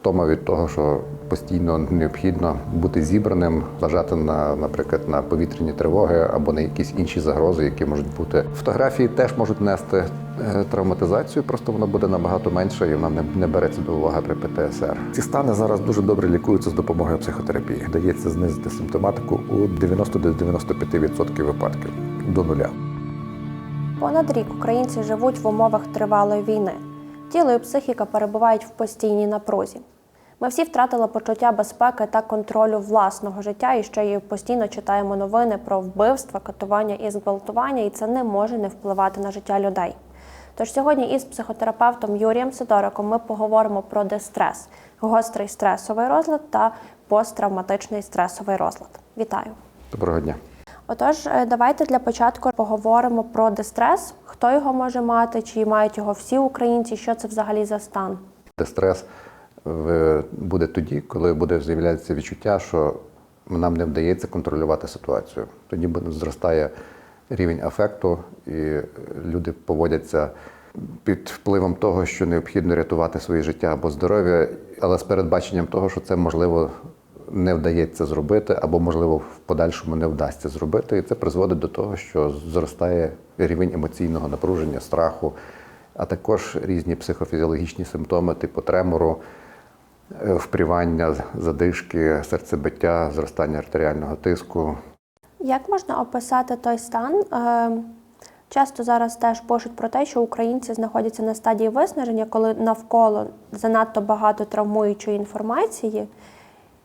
Втома від того, що постійно необхідно бути зібраним, зважати на, наприклад, на повітряні тривоги або на якісь інші загрози, які можуть бути. Фотографії теж можуть нести е, травматизацію, просто вона буде набагато менша і вона не, не береться до уваги при ПТСР. Ці стани зараз дуже добре лікуються з допомогою психотерапії. Дається знизити симптоматику у 90-95% випадків до нуля. Понад рік українці живуть в умовах тривалої війни. Тіло і психіка перебувають в постійній напрузі. Ми всі втратили почуття безпеки та контролю власного життя і ще й постійно читаємо новини про вбивства, катування і зґвалтування, і це не може не впливати на життя людей. Тож сьогодні із психотерапевтом Юрієм Сидориком ми поговоримо про дистрес, гострий стресовий розлад та посттравматичний стресовий розлад. Вітаю! Доброго дня. Отож, е, давайте для початку поговоримо про дистрес, хто його може мати, чи мають його всі українці, що це взагалі за стан. Стрес е, буде тоді, коли буде з'являтися відчуття, що нам не вдається контролювати ситуацію. Тоді зростає рівень афекту, і люди поводяться під впливом того, що необхідно рятувати своє життя або здоров'я, але з передбаченням того, що це можливо не вдається зробити, або можливо в подальшому не вдасться зробити. І це призводить до того, що зростає рівень емоційного напруження, страху, а також різні психофізіологічні симптоми, типу тремору, е, впрівання, задишки, серцебиття, зростання артеріального тиску. Як можна описати той стан? Е, Часто зараз теж пишуть про те, що українці знаходяться на стадії виснаження, коли навколо занадто багато травмуючої інформації.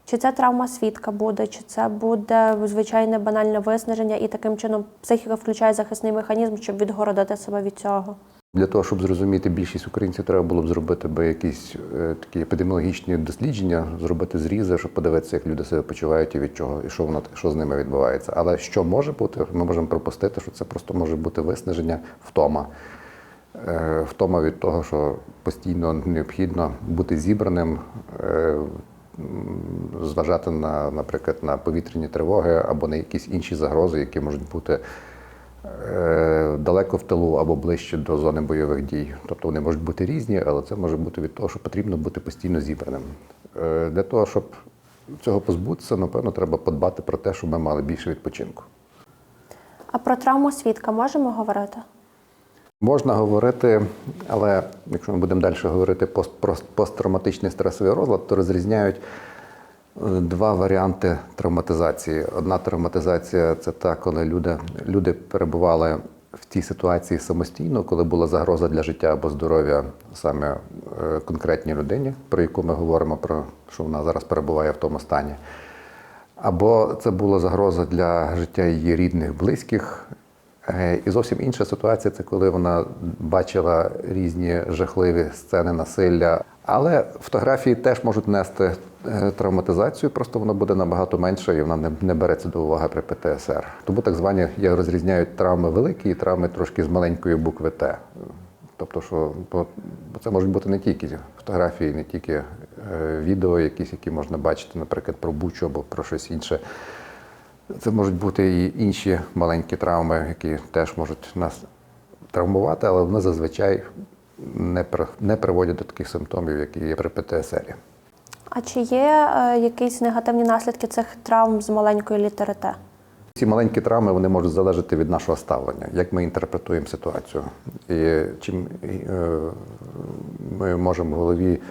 Чи це травма свідка буде, чи це буде звичайне банальне виснаження, і таким чином психіка включає захисний механізм, щоб відгородити себе від цього. Для того, щоб зрозуміти більшість українців, треба було б зробити би якісь е, такі епідеміологічні дослідження, зробити зрізи, щоб подивитися, як люди себе почувають і від чого, і що воно що з ними відбувається. Але що може бути, ми можемо пропустити, що це просто може бути виснаження, втома. Е, Втома від того, що постійно необхідно бути зібраним, е, зважати на, наприклад, на повітряні тривоги або на якісь інші загрози, які можуть бути е, далеко в тилу або ближче до зони бойових дій. Тобто вони можуть бути різні, але це може бути від того, що потрібно бути постійно зібраним. Е, Для того, щоб цього позбутися, напевно, треба подбати про те, щоб ми мали більше відпочинку. А про травму свідка можемо говорити? Можна говорити, але якщо ми будемо далі говорити про посттравматичний стресовий розлад, то розрізняють е, два варіанти травматизації. Одна травматизація це та, коли люди, люди перебували в тій ситуації самостійно, коли була загроза для життя або здоров'я саме е, конкретній людині, про яку ми говоримо, про що вона зараз перебуває в тому стані. Або це була загроза для життя її рідних, близьких. Е, І зовсім інша ситуація це коли вона бачила різні жахливі сцени насилля. Але фотографії теж можуть нести е, травматизацію, просто вона буде набагато менша і вона не, береться до уваги при ПТСР. Тому так звані я розрізняють травми великі і травми трошки з маленької букви Т. Тобто, що бо бо це можуть бути не тільки фотографії, не тільки е, відео, якісь, які можна бачити, наприклад, про бучу або про щось інше. Це можуть бути і інші маленькі травми, які теж можуть нас травмувати, але вони зазвичай не, не приводять до таких симптомів, які є при ПТСР. А чи є е, якісь негативні наслідки цих травм з маленької літери Т? Ці маленькі травми вони можуть залежати від нашого ставлення, як ми інтерпретуємо ситуацію. І чим е, ми можемо в голові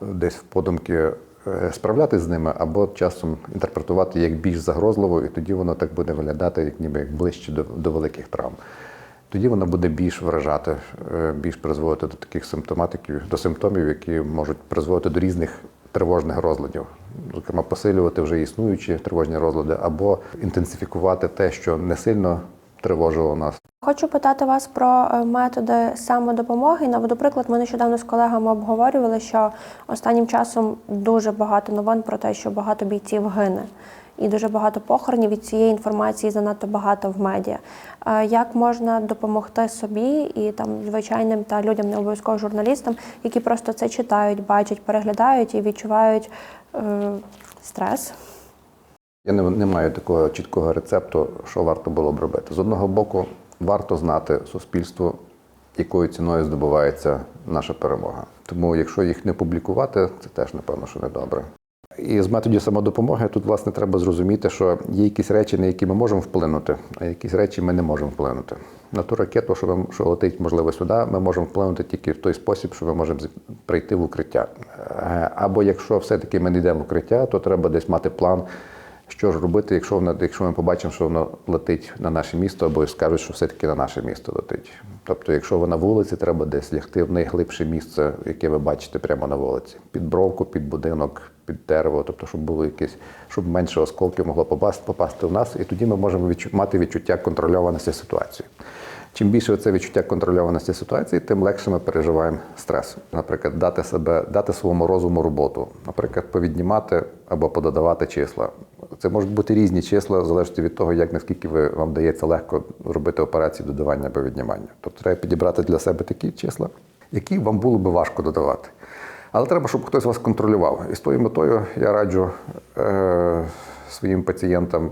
десь в подумки е, справлятися з ними, або часом інтерпретувати як більш загрозливо, і тоді воно так буде виглядати, як ніби як ближче до, до великих травм. Тоді воно буде більш вражати, е, більш призводити до таких симптоматиків, до симптомів, які можуть призводити до різних тривожних розладів, зокрема, посилювати вже існуючі тривожні розлади, або інтенсифікувати те, що не сильно тривожило нас. Хочу питати вас про е, методи самодопомоги. Наведу приклад, ми нещодавно з колегами обговорювали, що останнім часом дуже багато новин про те, що багато бійців гине. І дуже багато похоронів від цієї інформації занадто багато в медіа. Е, Як можна допомогти собі і там звичайним та людям, не обов'язково журналістам, які просто це читають, бачать, переглядають і відчувають е, стрес? Я не, не маю такого чіткого рецепту, що варто було б робити. З одного боку, варто знати суспільству якою ціною здобувається наша перемога. Тому, якщо їх не публікувати, це теж напевно, що не добре. І з методів самодопомоги тут, власне, треба зрозуміти, що є якісь речі, на які ми можемо вплинути, а якісь речі ми не можемо вплинути. На ту ракету, що, ми, що летить, можливо, сюди, ми можемо вплинути тільки в той спосіб, що ми можемо прийти в укриття. Е, Або якщо все-таки ми не йдемо в укриття, то треба десь мати план, що ж робити, якщо воно, якщо ми побачимо, що воно летить на наше місто, або скажуть, що все-таки на наше місто летить. Тобто, якщо ви на вулиці, треба десь лягти в найглибше місце, яке ви бачите прямо на вулиці. Під бровку, під будинок, під дерево, тобто, щоб було якесь, щоб менше осколків могло попасти, попасти в нас, і тоді ми можемо мати відчуття контрольованості ситуації. Чим більше це відчуття контрольованості ситуації, тим легше ми переживаємо стрес. Наприклад, дати себе, дати своєму розуму роботу, наприклад, повіднімати або пододавати числа. Це можуть бути різні числа, залежно від того, як наскільки ви вам дається легко робити операції додавання або віднімання. Тобто треба підібрати для себе такі числа, які вам було би важко додавати. Але треба, щоб хтось вас контролював. І з тою метою я раджу е, своїм пацієнтам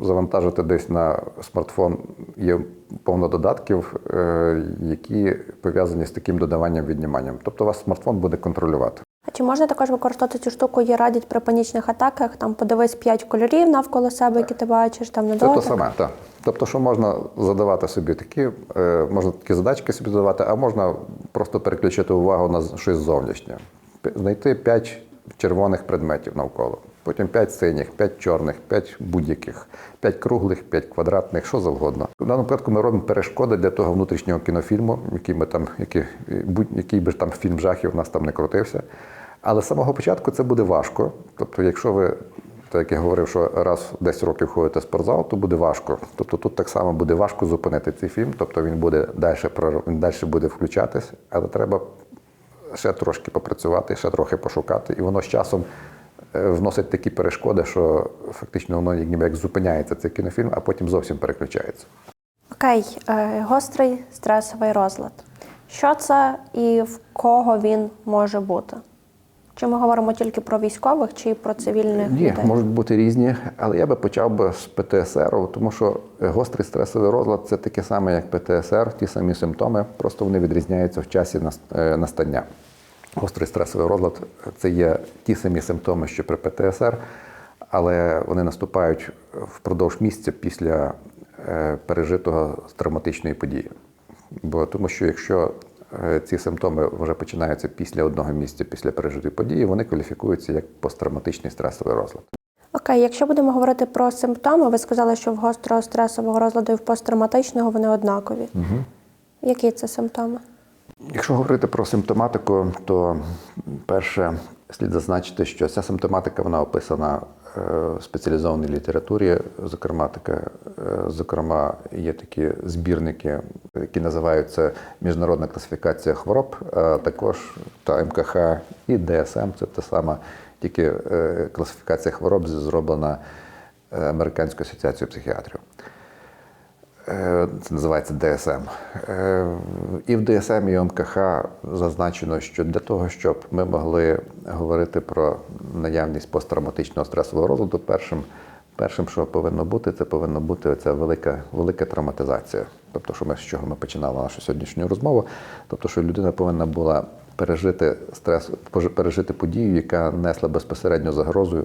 завантажити десь на смартфон. Є повно додатків, е, які пов'язані з таким додаванням відніманням. Тобто вас смартфон буде контролювати. Чи можна також використовувати цю штуку, її радять при панічних атаках? Там подивись п'ять кольорів навколо себе, які ти бачиш, там на Це те саме, так. Тобто, що можна задавати собі такі, е, можна такі задачки собі задавати, а можна просто переключити увагу на щось зовнішнє. Знайти п'ять червоних предметів навколо, потім п'ять синіх, п'ять чорних, п'ять будь-яких, п'ять круглих, п'ять квадратних, що завгодно. В даному випадку ми робимо перешкоди для того внутрішнього кінофільму, який ми там, який, який би ж там фільм жахів у нас там не крутився. Але з самого початку це буде важко. Тобто, якщо ви так як я говорив, що раз в 10 років ходите в спортзал, то буде важко. Тобто тут так само буде важко зупинити цей фільм, тобто він буде далі, він далі буде включатись, але треба ще трошки попрацювати, ще трохи пошукати. І воно з часом е, вносить такі перешкоди, що фактично воно ніби як зупиняється цей кінофільм, а потім зовсім переключається. Окей, е, гострий стресовий розлад. Що це і в кого він може бути? Чи ми говоримо тільки про військових, чи про цивільних Ні, людей? можуть бути різні, але я би почав би з ПТСР, тому що гострий стресовий розлад це таке саме, як ПТСР, ті самі симптоми, просто вони відрізняються в часі е, настання. Гострий стресовий розлад це є ті самі симптоми, що при ПТСР, але вони наступають впродовж місяця після е, пережитого травматичної події. Бо тому що якщо ці симптоми вже починаються після одного місяця після пережитої події, вони кваліфікуються як посттравматичний стресовий розлад. Окей, якщо будемо говорити про симптоми, ви сказали, що в гострого стресового розладу і в посттравматичного вони однакові. Угу. Які це симптоми? Якщо говорити про симптоматику, то перше слід зазначити, що ця симптоматика вона описана е, спеціалізованій літературі. Зокрема, таке, е, зокрема, є такі збірники, які називаються Міжнародна класифікація хвороб, а також та МКХ і ДСМ. Це та сама тільки е, класифікація хвороб зроблена е, Американською асоціацією психіатрів. Е, Це називається ДСМ. Е, І в ДСМ і МКХ зазначено, що для того, щоб ми могли говорити про наявність посттравматичного стресового розладу, першим, першим, що повинно бути, це повинна бути ця велика, велика травматизація. Тобто, що ми з чого ми починали нашу сьогоднішню розмову. Тобто, що людина повинна була пережити стрес, пережити подію, яка несла безпосередньо загрозу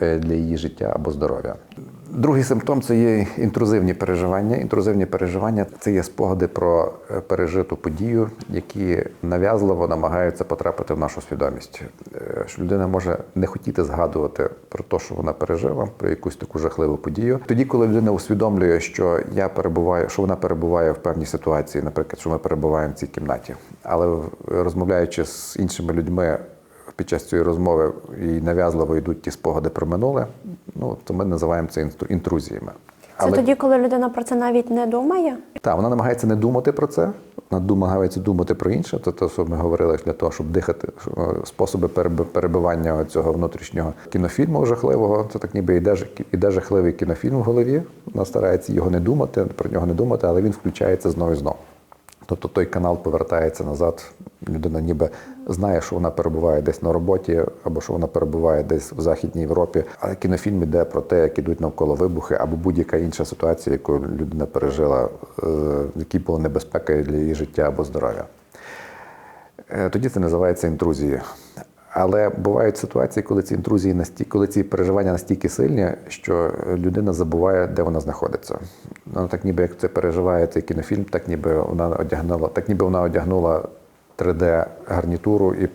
е, для її життя або здоров'я. Другий симптом це є інтрузивні переживання. Інтрузивні переживання це є спогади про е, пережиту подію, які нав'язливо намагаються потрапити в нашу свідомість. Е, Що людина може не хотіти згадувати про те, що вона пережила, про якусь таку жахливу подію. Тоді, коли людина усвідомлює, що я перебуваю, що вона перебуває в певній ситуації, наприклад, що ми перебуваємо в цій кімнаті, але розмовляючи з іншими людьми під час цієї розмови і нав'язливо йдуть ті спогади про минуле, ну то ми називаємо це інтрузіями. Це тоді, коли людина про це навіть не думає? Так, вона намагається не думати про це, вона намагається думати про інше. Це те, що ми говорили для того, щоб дихати, е, способи переб- перебивання цього внутрішнього кінофільму жахливого. Це так ніби жах- іде жахливий кінофільм в голові. Вона старається його не думати, про нього не думати, але він включається знову і знову. Тобто той канал повертається назад Людина ніби знає, що вона перебуває десь на роботі, або що вона перебуває десь в Західній Європі. А кінофільм іде про те, як ідуть навколо вибухи, або будь-яка інша ситуація, яку людина пережила, е, в якій була небезпека для її життя або здоров'я. Е, Тоді це називається інтрузією. Але бувають ситуації, коли ці інтрузії настільки, коли ці переживання настільки сильні, що людина забуває, де вона знаходиться. Ну так ніби як це переживає цей кінофільм, так ніби вона одягнула, так ніби вона одягнула 3D гарнітуру і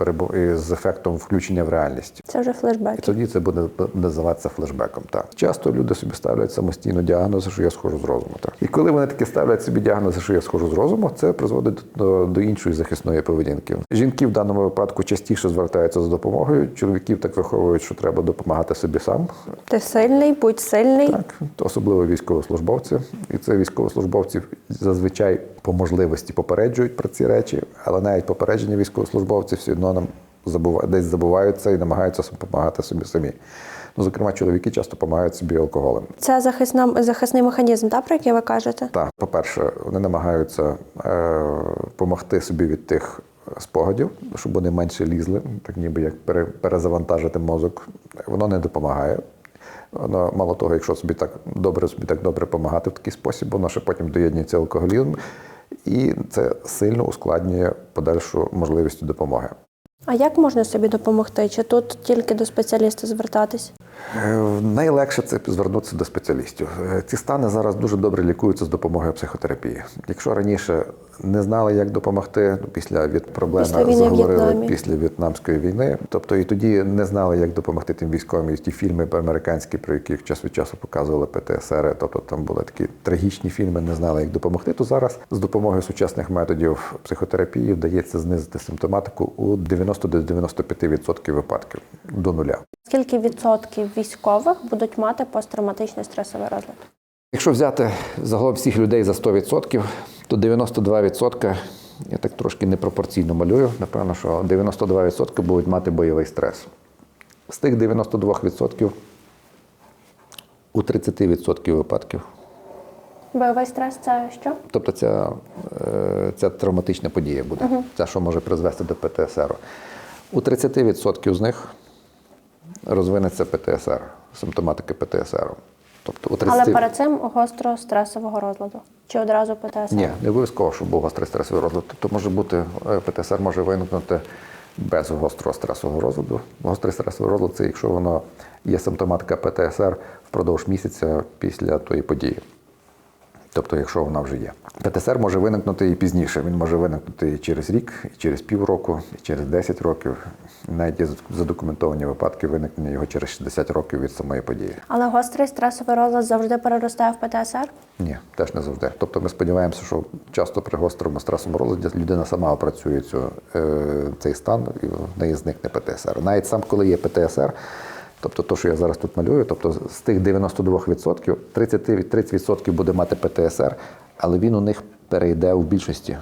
з ефектом включення в реальність. Це вже І тоді це буде називатися флешбеком. Так часто люди собі ставлять самостійно діагнози, що я схожу з розуму. Так і коли вони таки ставлять собі діагнози, що я схожу з розуму, це призводить до, до іншої захисної поведінки. Жінки в даному випадку частіше звертаються за допомогою. Чоловіків так виховують, що треба допомагати собі сам. Ти сильний, будь сильний. Так, особливо військовослужбовці, і це військовослужбовці зазвичай по можливості попереджують про ці речі, але навіть попередження військовослужбовців все одно нам забува... десь забуваються і намагаються допомагати собі самі. Ну, зокрема, чоловіки часто допомагають собі алкоголем. Це захисна, захисний механізм, так, про який ви кажете? Так, по-перше, вони намагаються е, собі від тих спогадів, щоб вони менше лізли, так ніби як пере, перезавантажити мозок. Воно не допомагає. Воно мало того, якщо собі так добре, собі так добре допомагати в такий спосіб, воно ще потім доєднується алкоголізм, і це сильно ускладнює подальшу можливість допомоги. А як можна собі допомогти? Чи тут тільки до спеціаліста звертатись? Найлегше це звернутися до спеціалістів. Е, Ці стани зараз дуже добре лікуються з допомогою психотерапії. Якщо раніше не знали, як допомогти ну, після від проблеми Після заговорили після В'єтнамської війни, тобто і тоді не знали, як допомогти тим військовим. І ті фільми американські, про яких час від часу показували ПТСР, тобто там були такі трагічні фільми, не знали, як допомогти. То зараз з допомогою сучасних методів психотерапії вдається знизити симптоматику у 90 до 95% випадків до нуля. Скільки відсотків військових будуть мати посттравматичний стресовий розлад? Якщо взяти загалом всіх людей за 100%, то 92%, я так трошки непропорційно малюю, напевно, що 92% будуть мати бойовий стрес. З тих 92% у 30% випадків. Бойовий стрес це що? Тобто ця, е, ця травматична подія буде, ця, що може призвести до ПТСР. У 30% з них розвинеться ПТСР, симптоматики ПТСР. Тобто у 30... Але перед цим гостро стресового розладу. Чи одразу ПТСР? Ні, не обов'язково, щоб був гострий стресовий розлад. Тобто може бути е, ПТСР може виникнути без гострого стресового розладу. Гострий стресовий розлад це якщо воно є симптоматика ПТСР впродовж місяця після тої події. Тобто, якщо вона вже є. ПТСР може виникнути і пізніше. Він може виникнути і через рік, і через півроку, і через 10 років. Навіть є задокументовані випадки виникнення його через 60 років від самої події. Але гострий стресовий розлад завжди переростає в ПТСР? Ні, теж не завжди. Тобто ми сподіваємося, що часто при гострому стресовому розладі людина сама опрацює цю, е, цей стан і в неї зникне ПТСР. Навіть сам, коли є ПТСР, тобто то, що я зараз тут малюю, тобто з тих 92%, 30%, 30% буде мати ПТСР, але він у них перейде в більшості.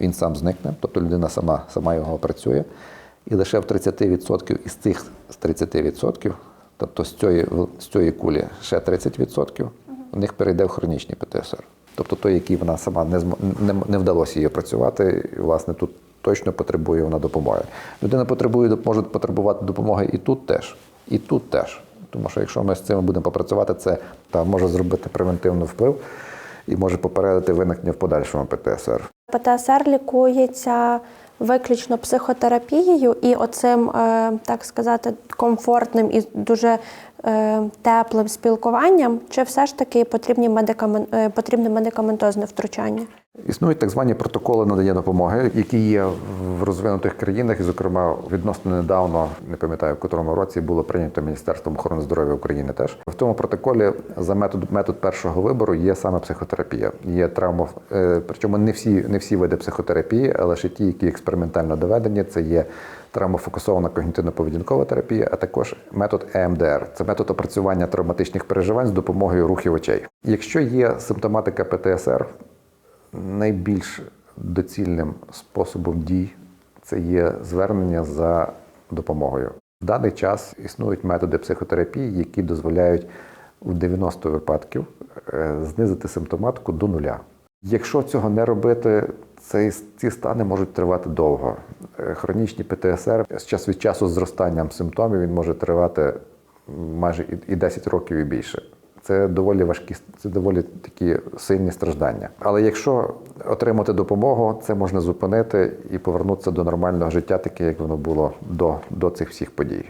Він сам зникне, тобто людина сама, сама його опрацює. І лише в 30% із цих 30%, тобто з цієї, з цієї кулі ще 30%, у них перейде в хронічний ПТСР. Тобто той, який вона сама не, не, не вдалося їй опрацювати, і, власне, тут точно потребує вона допомоги. Людина потребує, може потребувати допомоги і тут теж, і тут теж. Тому що якщо ми з цим будемо попрацювати, це та, може зробити превентивний вплив і може попередити виникнення в подальшому ПТСР. ПТСР лікується виключно психотерапією і оцим, е, так сказати, комфортним і дуже теплим спілкуванням, чи все ж таки потрібні медикамен... е, потрібне медикаментозне втручання? Існують так звані протоколи надання допомоги, які є в розвинутих країнах, і, зокрема, відносно недавно, не пам'ятаю, в котрому році було прийнято Міністерством охорони здоров'я України. Теж в тому протоколі за метод метод першого вибору є саме психотерапія. Є травма, е, причому не всі не всі види психотерапії, але лише ті, які експериментально доведені. Це є травмофокусована когнітивно-поведінкова терапія, а також метод ЕМДР. Це метод опрацювання травматичних переживань з допомогою рухів очей. Якщо є симптоматика ПТСР, найбільш доцільним способом дій це є звернення за допомогою. В даний час існують методи психотерапії, які дозволяють в 90 випадків е, знизити симптоматику до нуля. Якщо цього не робити, цей, ці стани можуть тривати довго. Е, Хронічні ПТСР з час від часу з зростанням симптомів він може тривати майже і- і 10 років і більше. Це доволі важкі, це доволі такі сильні страждання. Але якщо отримати допомогу, це можна зупинити і повернутися до нормального життя, таке як воно було до, до цих всіх подій.